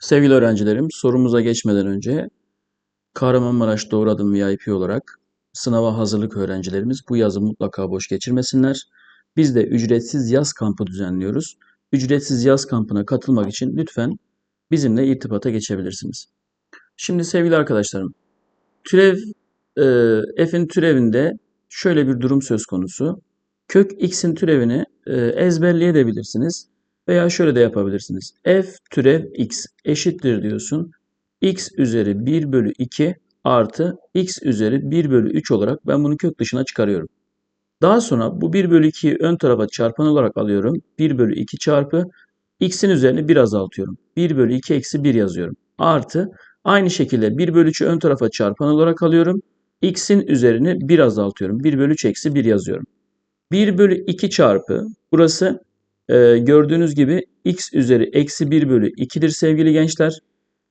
Sevgili öğrencilerim, sorumuza geçmeden önce Kahramanmaraş Doğru Adım VIP olarak sınava hazırlık öğrencilerimiz bu yazı mutlaka boş geçirmesinler. Biz de ücretsiz yaz kampı düzenliyoruz. Ücretsiz yaz kampına katılmak için lütfen bizimle irtibata geçebilirsiniz. Şimdi sevgili arkadaşlarım, türev e, f'in türevinde şöyle bir durum söz konusu. Kök x'in türevini e, ezberleyebilirsiniz. Veya şöyle de yapabilirsiniz. f türev x eşittir diyorsun. x üzeri 1 bölü 2 artı x üzeri 1 bölü 3 olarak ben bunu kök dışına çıkarıyorum. Daha sonra bu 1 bölü 2'yi ön tarafa çarpan olarak alıyorum. 1 bölü 2 çarpı x'in üzerini 1 azaltıyorum. 1 bölü 2 eksi 1 yazıyorum. Artı aynı şekilde 1 bölü 3'ü ön tarafa çarpan olarak alıyorum. x'in üzerini 1 azaltıyorum. 1 bölü 3 eksi 1 yazıyorum. 1 bölü 2 çarpı burası ee, gördüğünüz gibi x üzeri eksi 1 bölü 2'dir sevgili gençler.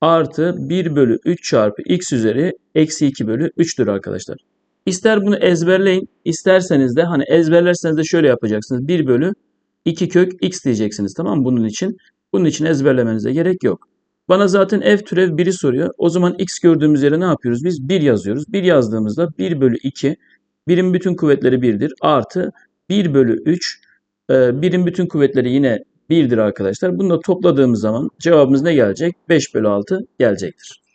Artı 1 bölü 3 çarpı x üzeri eksi 2 bölü 3'tür arkadaşlar. İster bunu ezberleyin, isterseniz de hani ezberlerseniz de şöyle yapacaksınız. 1 bölü 2 kök x diyeceksiniz tamam mı bunun için? Bunun için ezberlemenize gerek yok. Bana zaten f türev 1'i soruyor. O zaman x gördüğümüz yere ne yapıyoruz? Biz 1 yazıyoruz. 1 yazdığımızda 1 bölü 2 birim bütün kuvvetleri 1'dir. Artı 1 bölü 3 ee, birin bütün kuvvetleri yine 1'dir arkadaşlar. Bunu da topladığımız zaman cevabımız ne gelecek? 5 bölü 6 gelecektir.